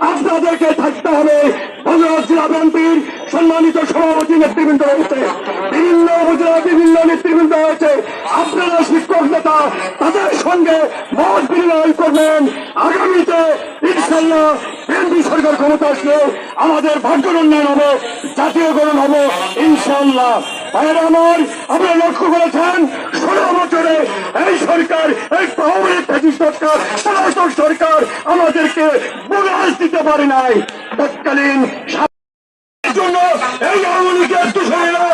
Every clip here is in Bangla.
আপনাদেরকে থাকতে হবে বিএনপির সম্মানিত সভাপতি নেতৃবৃন্দ রয়েছে বিভিন্ন উপজেলা বিভিন্ন নেতৃবৃন্দ রয়েছে আপনারা শিক্ষক নেতা, তাদের সঙ্গে মত বিনিময় করবেন। আগামীতে ইনশাল্লাহ বিএনপি সরকার ক্ষমতা আসলে আমাদের ভাগ্যের উন্নয়ন হবে জাতীয়করণ হবে ইনশাল্লাহ ভাইয়েরা আমার আপনারা লক্ষ্য করেছেন, ষোলো বছরে এই সরকার, এই প্রহরী ফ্যাসিস সরকার পলাতক সরকার আমাদেরকে বোনাস দিতে পারে নাই। তৎকালীন জন্য এই আওয়ামী লীগের দূষণেরা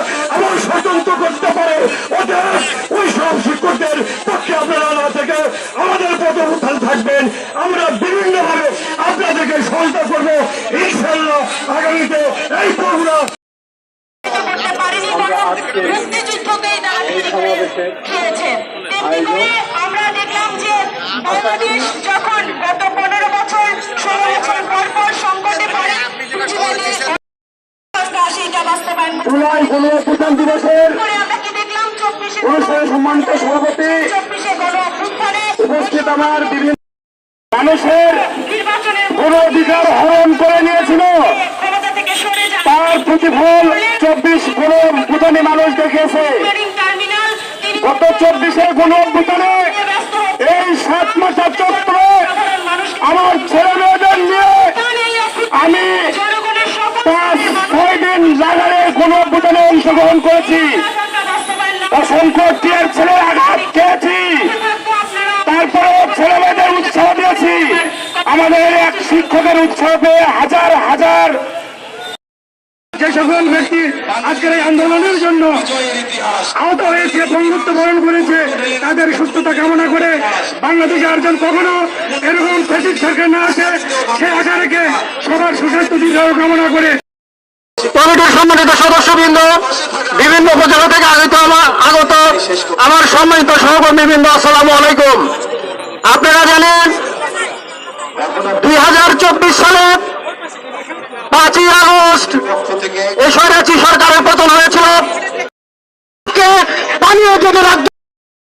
মুক্তিযুদ্ধকেই তারা খেয়েছেন। তেমনি করে আমরা দেখলাম যে বাংলাদেশ যখন গত পনেরো বছর ষোলো বছর পর পর সংকটে পড়ে পুঁজিবাদী সেইটা বাস্তবায়ন দিবসের করে আমরা কি দেখলাম? চব্বিশে অনুষ্ঠানে সম্মানিত সভাপতি উপস্থিত আমার বিভিন্ন মানুষের কোন অধিকার হরণ করে নিয়েছিল ক্ষমতা থেকে সরে যান তার প্রতিফল চব্বিশ কোন তিনি গত চব্বিশের ব্যস্ত হচ্ছেন এই সাত মাসের চক্র আমার ছেলে মেয়েদের নিয়ে আমি পাঁচ, ছয় দিন জাগারে কোন ভুটানে অংশগ্রহণ করেছি। অসংখ্য টিয়ার ছেলে আঘাত খেয়েছি। তারপরে ছেলে মেয়েদের উৎসাহ দিয়েছি। আমাদের এক শিক্ষকের উৎসাহ পেয়ে হাজার হাজার যে সকল ব্যক্তি আজকের এই আন্দোলনের জন্য আহত হয়েছে বন্ধুত্ব বরণ করেছে, তাদের সুস্থতা কামনা করে বাংলাদেশে আর কখনো এরকম ফেসিক সরকার না আসে, সে আশা রেখে সবার সুস্বাস্থ্য দীর্ঘায়ু কামনা করে। কমিটির সম্মানিত সদস্যবৃন্দ, বিভিন্ন উপজেলা থেকে আগত আমার আগত আমার সম্মানিত সহকর্মীবৃন্দ, আসসালামু আলাইকুম। আপনারা জানেন, দুই হাজার চব্বিশ সালে পাঁচই সরকারের পতন হয়েছিল